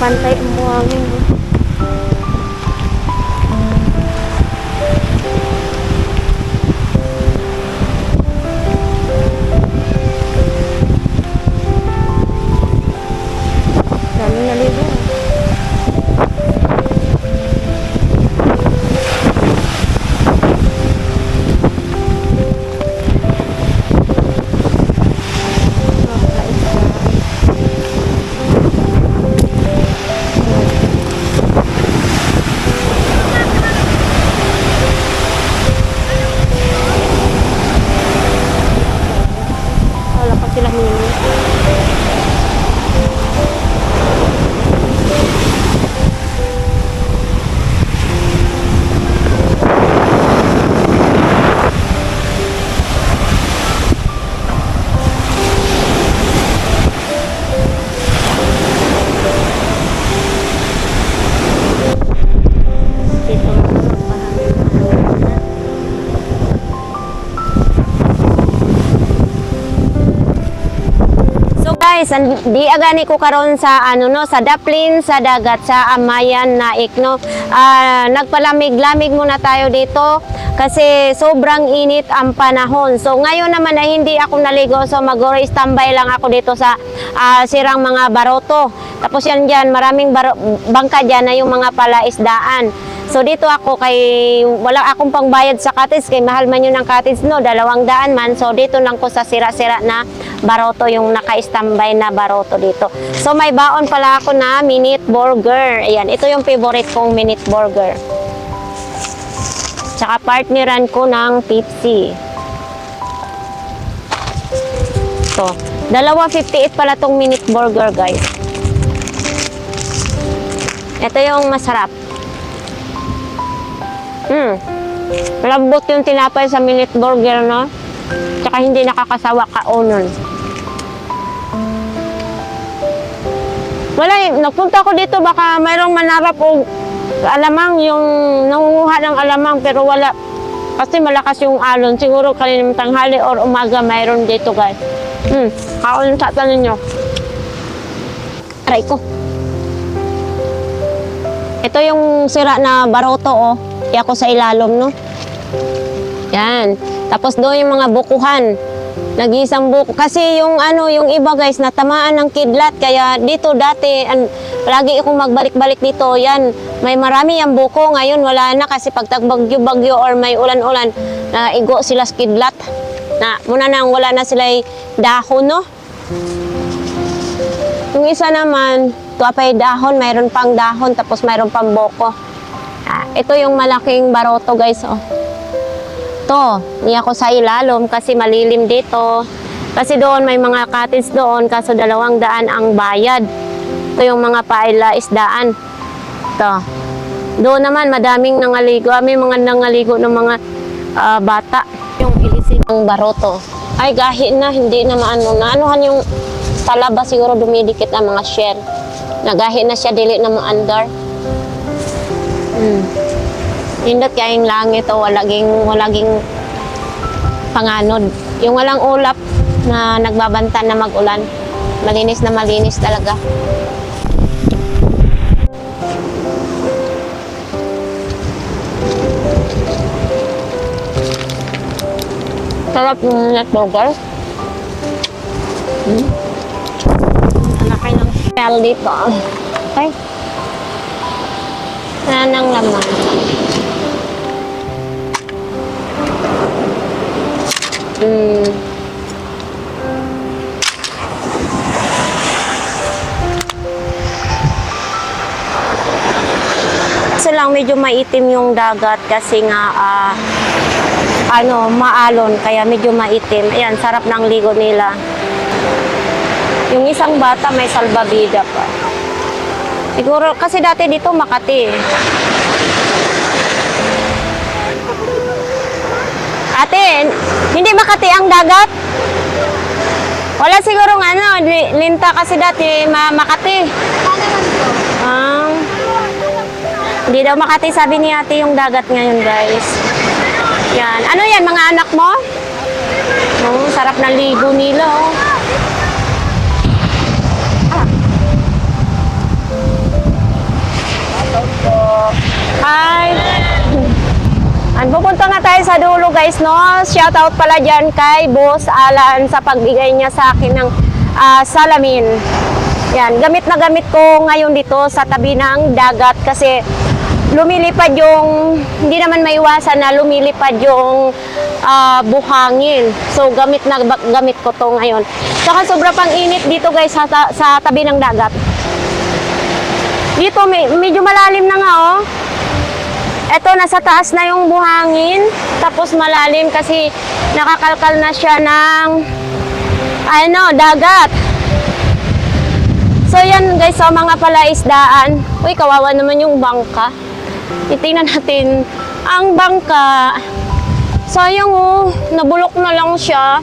1.5 guys, di agani ko karon sa ano no sa Daplin sa dagat sa Amayan na ikno. Ah, nagpalamig-lamig muna tayo dito kasi sobrang init ang panahon. So ngayon naman na hindi ako naligo so mag-standby lang ako dito sa ah, sirang mga baroto. Tapos yan diyan maraming baro- bangka diyan na yung mga palaisdaan. So dito ako kay wala akong pangbayad sa cottage kay mahal man yun ang cottage no, dalawang daan man. So dito lang ko sa sira-sira na baroto yung naka-standby na baroto dito. So may baon pala ako na minute burger. Ayan, ito yung favorite kong minute burger. Tsaka partneran ko ng Pepsi. So, dalawa 58 pala tong minute burger, guys. Ito yung masarap. Hmm. Malambot yung tinapay sa minute burger, no? Tsaka hindi nakakasawa ka onon. Wala eh. Nagpunta ko dito, baka mayroong manarap o alamang yung nangunguha ng alamang pero wala. Kasi malakas yung alon. Siguro kaninang tanghali or umaga mayroon dito, guys. Hmm. Kaon sa tanin nyo. Aray ko. Ito yung sira na baroto, oh. Ako sa ilalom, no? Yan. Tapos doon yung mga bukuhan. Nag-isang buko. Kasi yung ano, yung iba guys, natamaan ng kidlat. Kaya dito dati, an, lagi akong magbalik-balik dito. Yan, may marami yung buko. Ngayon wala na kasi pag tagbagyo-bagyo or may ulan-ulan, na igo sila sa kidlat. Na, muna nang wala na sila dahon, no? Yung isa naman, tuwa pa yung dahon, mayroon pang dahon, tapos mayroon pang boko. Ito yung malaking baroto guys, oh. To, ni ako sa ilalom kasi malilim dito. Kasi doon may mga cottage doon, kaso dalawang daan ang bayad. Ito yung mga paila isdaan. To. Doon naman madaming nangaligo, may mga nangaligo ng mga ah, bata. Yung ilisin ng baroto. Ay gahi na, hindi na maano na. Anuhan yung talaba siguro dumidikit ang mga shell. Nagahi na siya, dili na maandar. Hmm. Indot kayong langit o walaging walaging panganod. Yung walang ulap na nagbabanta na magulan. Malinis na malinis talaga. Sarap yung nut burger. Hmm. Laki ng shell dito. Okay. Nanang laman. Mm. Kasi lang medyo maitim yung dagat kasi nga ah, ano, maalon kaya medyo maitim. Ayan, sarap ng ligo nila. Yung isang bata may salbabida pa. Siguro, kasi dati dito Makati. Ate, hindi Makati ang dagat? Wala sigurong ano, linta kasi dati ma Makati. Um, hindi daw Makati, sabi ni ate yung dagat ngayon guys. Yan. Ano yan, mga anak mo? Oh, sarap na ligo nila oh. Hi. Ah. guys sa dulo guys no. Shout out pala dyan kay Boss Alan sa pagbigay niya sa akin ng ah, salamin. Yan, gamit na gamit ko ngayon dito sa tabi ng dagat kasi lumilipad yung, hindi naman maiwasan na lumilipad yung ah, buhangin. So, gamit na gamit ko to ngayon. Saka sobra pang init dito guys sa, sa tabi ng dagat. Dito, medyo malalim na nga oh. Eto, nasa taas na yung buhangin. Tapos malalim kasi nakakalkal na siya ng ano, dagat. So yan guys, sa mga palaisdaan. Uy, kawawa naman yung bangka. Itingnan natin ang bangka. Sayang oh, nabulok na lang siya.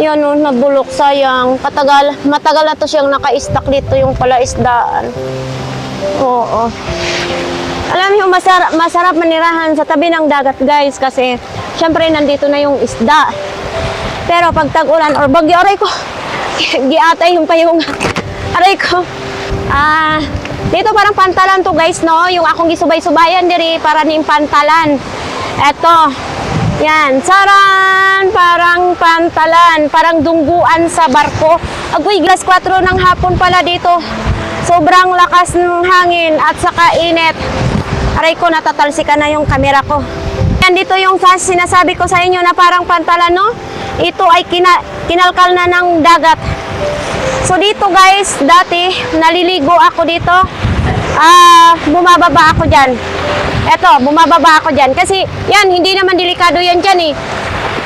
Yan oh, nabulok, sayang. Patagal, matagal na to siyang naka-stack dito yung palaisdaan. Oo. Alam niyo, masarap, masarap manirahan sa tabi ng dagat guys kasi syempre nandito na yung isda. Pero pag tag-ulan or bagyo, aray ko, giatay yung payong. Aray ko. Ah, dito parang pantalan to guys, no? Yung akong gisubay-subayan diri para ning pantalan. Eto. Yan, saran, parang pantalan, parang dungguan sa barko. Agoy, glass 4 ng hapon pala dito. Sobrang lakas ng hangin at saka init. Aray ko, natatalsikan na yung kamera ko. Yan dito yung sa sinasabi ko sa inyo na parang pantalan, no? Ito ay kina, kinalkal na ng dagat. So dito guys, dati naliligo ako dito. Ah, bumababa ako diyan. Eto, bumababa ako diyan kasi yan hindi naman delikado yan diyan eh.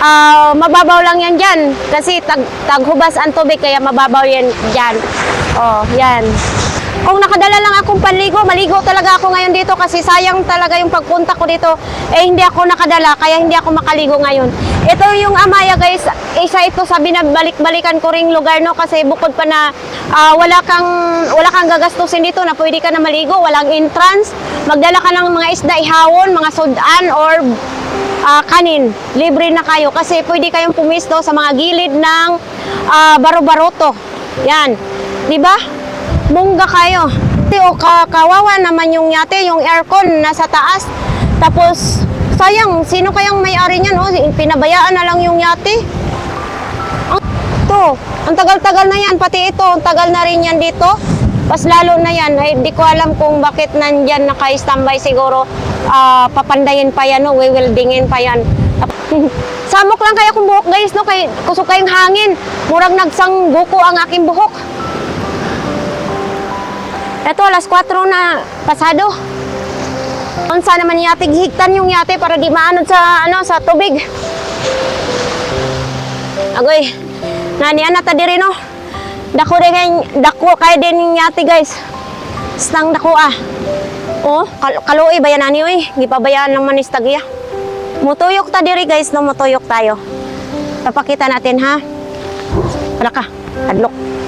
Ah, mababaw lang yan diyan kasi tag taghubas ang tubig kaya mababaw yan diyan. Oh, yan. Kung nakadala lang akong panligo, maligo talaga ako ngayon dito kasi sayang talaga yung pagpunta ko dito. Eh hindi ako nakadala kaya hindi ako makaligo ngayon. Ito yung Amaya guys, isa ito sa binabalik-balikan ko ring lugar no kasi bukod pa na ah, wala kang wala kang gagastusin dito na pwede ka na maligo, walang entrance, magdala ka ng mga isda ihawon, mga sudan or ah, kanin. Libre na kayo kasi pwede kayong pumisto sa mga gilid ng ah, baro-baroto. Yan. 'Di ba? Bongga kayo. O ka kawawa naman yung yate, yung aircon nasa taas. Tapos sayang, sino kayang may-ari niyan? Oh, pinabayaan na lang yung yate. Ang ang tagal-tagal na yan, pati ito, ang tagal na rin yan dito. Pas lalo na yan, ay di ko alam kung bakit nandyan naka-standby siguro. ah, papandayin pa yan, no? wiwildingin pa yan. Samok lang kaya kung buhok guys, no? Kay, kusok kayong hangin. Murag nagsangguko ang aking buhok. Ito, alas 4 na pasado. Unsa naman yate, higtan yung yate para di maanod sa, ano, sa tubig. Agoy, nani ana ta diri no. Dako rin kay dako kay din yung yate guys. Stang dako ah. Oh, kal kaluoy bayan ani oy, gipabayaan ng manis tagya. Mutuyok ta diri guys, no mutuyok tayo. Papakita natin ha. Wala ka, hadlok.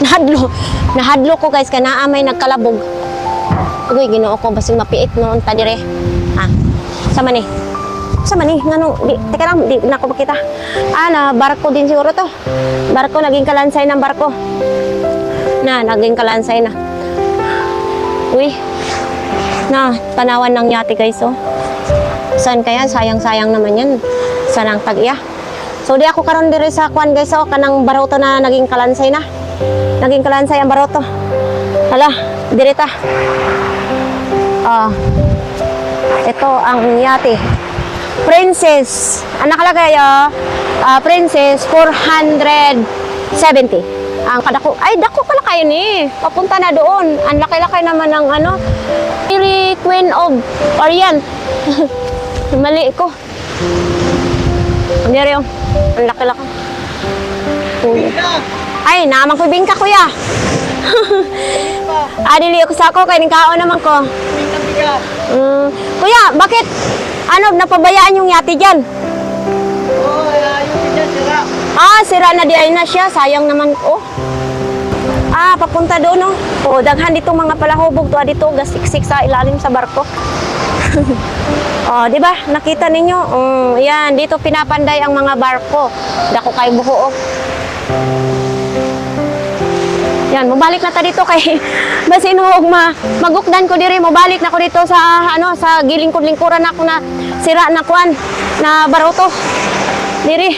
Nahadlo. Nahadlo ko guys kay naa may nagkalabog. Uy, ginoo ko basing mapiit noon ta dire. Ha. Sama ni. Sama ni ngano di teka lang di na ko makita. Ah, na barko din siguro to. Barko naging kalansay ng barko. Na, naging kalansay na. Uy. Na, tanawan ng yate guys oh. Saan kaya? Sayang-sayang naman yan. Saan ang tag-iya? So, di ako karon diri sa kwan guys oh. Kanang baroto na naging kalansay na. Naging kalansay ang baroto. Hala, dirita. Ah. ito ang yate. Princess. Ang nakalagay ah, ah, Princess 470. Ang kadako. Ay, dako pala kayo ni. Papunta na doon. Ang laki-laki naman ng ano. Mary Queen of Orient. Mali ko. Ang diri yung. Ang laki-laki. Ay, naman ko bingka kuya. Adili ako sa ako kay kaon naman ko. Mm, kuya, bakit ano napabayaan yung yati diyan? Ah, sira na di ay na siya. Sayang naman oh. Ah, papunta doon no. Oh, daghan dito mga palahubog to ah, dito gasiksik sa ilalim sa barko. oh, di ba? Nakita ninyo? Mm, yan, dito pinapanday ang mga barko. Dako kay buho oh. Yan, mabalik na ta dito kay basin huwag ma magukdan ko diri mabalik na ko dito sa ano sa giling ko lingkuran ako na sira na kwan na baroto. Diri.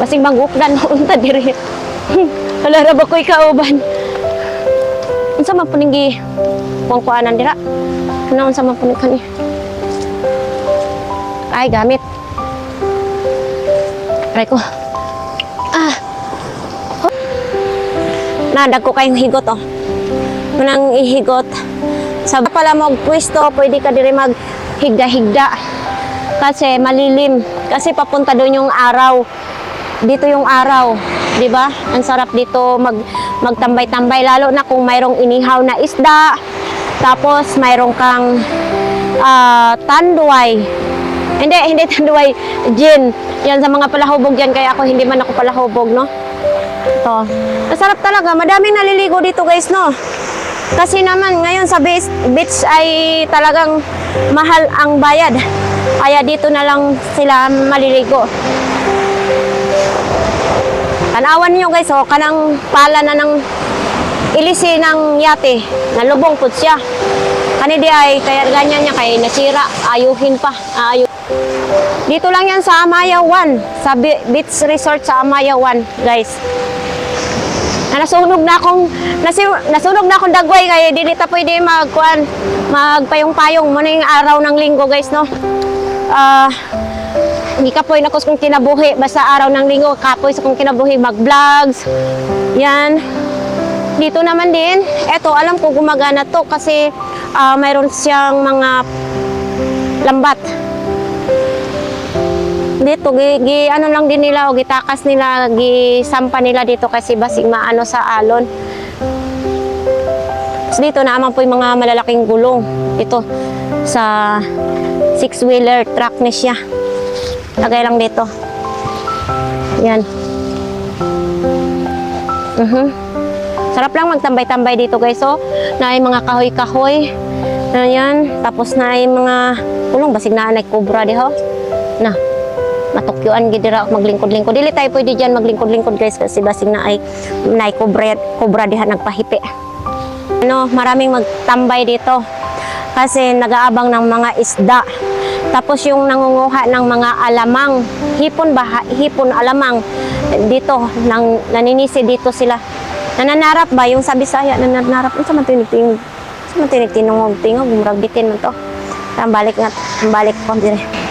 Basing magukdan unta diri. Hala ra ba ko'y kauban. Unsa man puning gi kuang-kuanan dira? Ano unsa man puning kani? Ay gamit. Aray ko. Nadag ko kayong higot oh. Manang ihigot. Sa pala mo pwesto, pwede ka diri mag higda-higda. Kasi malilim. Kasi papunta doon yung araw. Dito yung araw. 'Di ba? Ang sarap dito mag magtambay-tambay lalo na kung mayroong inihaw na isda. Tapos mayroong kang ah, tanduay. Hindi, hindi tanduay, gin. Yan sa mga palahubog yan, kaya ako hindi man ako palahubog, no? Ito. Masarap talaga. Madaming naliligo dito, guys, no? Kasi naman, ngayon sa beach, beach ay talagang mahal ang bayad. Kaya dito na lang sila maliligo. Tanawan niyo guys, oh, kanang pala na ng ilisi ng yate. Nalubong po siya. Kani di ay, kaya ganyan niya, kaya nasira. Ayuhin pa. Ayu dito lang yan sa Amaya 1. Sa beach resort sa Amaya 1, guys. Na nasunog na akong nasunog na akong dagway kaya di nita pwede magkuan magpayong-payong mo na yung araw ng linggo guys no. Ah ka po na kung kinabuhi basta araw ng linggo kapoy sa kung kinabuhi mag-vlogs. Yan. Dito naman din, eto alam ko gumagana to kasi ah, mayroon siyang mga lambat dito gi, gi- ano lang din nila o gitakas nila gi sampa nila dito kasi basig maano sa alon. Tapos dito naman po yung mga malalaking gulong. Ito sa six wheeler truck ni siya. Lagay lang dito. Yan. Mhm. sarap lang magtambay-tambay dito guys so na yung mga kahoy-kahoy. Na yan. Tapos na yung mga gulong. Basig na anay kubra di ho. Na matukyuan gid dira maglingkod-lingkod. Dili tayo pwede diyan maglingkod-lingkod guys kasi basing na ay nay kubra kubra diha nagpahipi. Ano maraming magtambay dito kasi nagaabang ng mga isda. Tapos yung nangunguha ng mga alamang hipon ba hipon alamang dito nang naninisi dito sila. Nananarap ba? Yung sa Bisaya nananarap. Unsa man tinig-tingog unsa man tinig-tingog tingog murag man to. Tambalik nga tambalik ko dire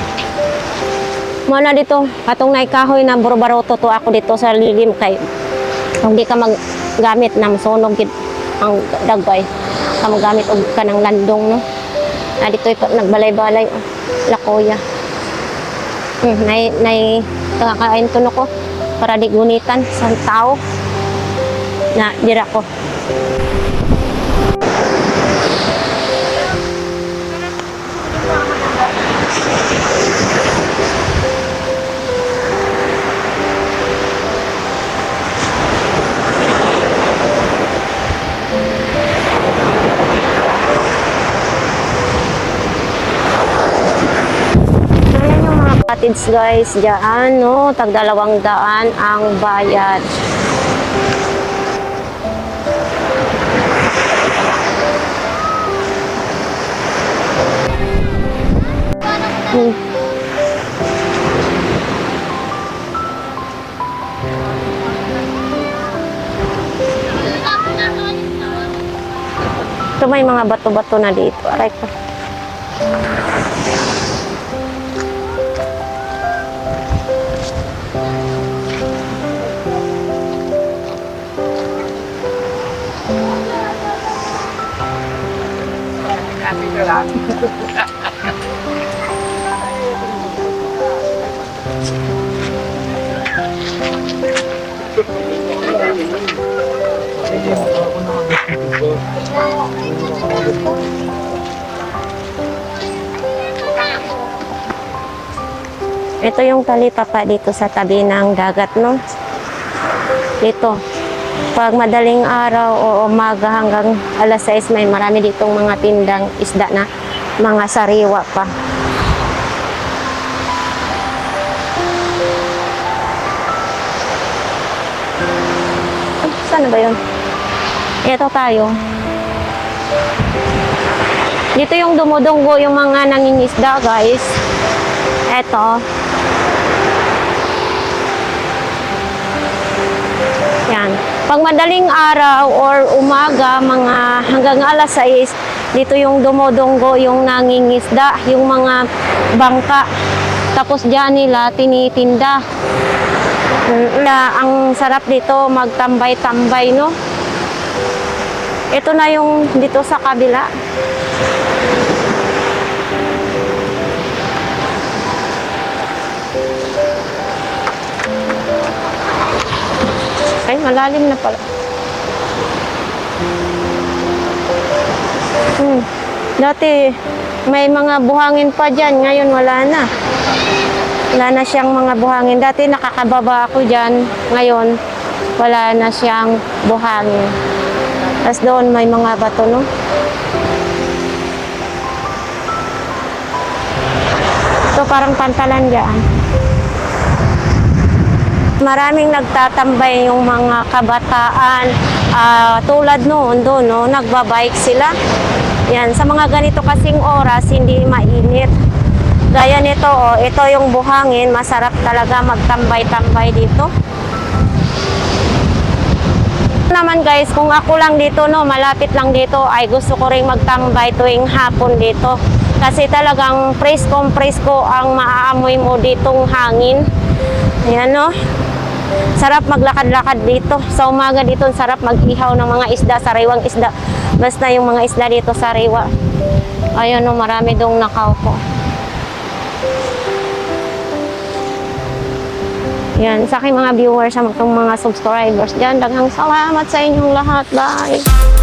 mo na dito. Atong naikahoy na burbaroto to ako dito sa lilim kay kung di ka maggamit ng sunog gid ang dagway. Ka magamit og kanang landong no? Na dito ito nagbalay-balay. Lakoya. Hmm, nay nay kakain to no ko para di gunitan sa tao. Na dira ko cottage guys dyan, no? Tag dalawang daan ang bayad. Hmm. Ito may mga bato-bato na dito. Aray ko. Ito yung talipapa dito sa tabi ng dagat, no? Dito. Pag madaling araw o umaga hanggang alas 6, may marami ditong mga tindang isda na mga sariwa pa. Ay, Saan ba yun? Ito tayo. Dito yung dumudunggo yung mga nangingisda, guys. Eto. Yan. Pag madaling araw or umaga, mga hanggang alas 6, dito yung dumodonggo yung nangingisda, yung mga bangka. Tapos dyan nila tinitinda. Na, ang sarap dito magtambay-tambay, no? Ito na yung dito sa kabila. Malalim na pala. Hmm. Dati, may mga buhangin pa dyan. Ngayon, wala na. Wala na siyang mga buhangin. Dati, nakakababa ako dyan. Ngayon, wala na siyang buhangin. Tapos doon, may mga bato, no? Ito, parang pantalan dyan. Maraming nagtatambay yung mga kabataan ah, tulad noon doon, no, nagbabike sila. Yan, sa mga ganito kasing oras, hindi mainit. Gaya nito, oh, ito yung buhangin, masarap talaga magtambay-tambay dito. Naman guys, kung ako lang dito, no, malapit lang dito, ay gusto ko ring magtambay tuwing hapon dito. Kasi talagang presko-presko ang maaamoy mo ditong hangin. Ayan, no. Sarap maglakad-lakad dito. Sa umaga dito, sarap mag-ihaw ng mga isda, sariwang isda. Basta yung mga isda dito sariwa. Ayun, no, marami dong nakaupo. Yan, sa aking mga viewers, sa mga subscribers dyan, daghang salamat sa inyong lahat. Bye!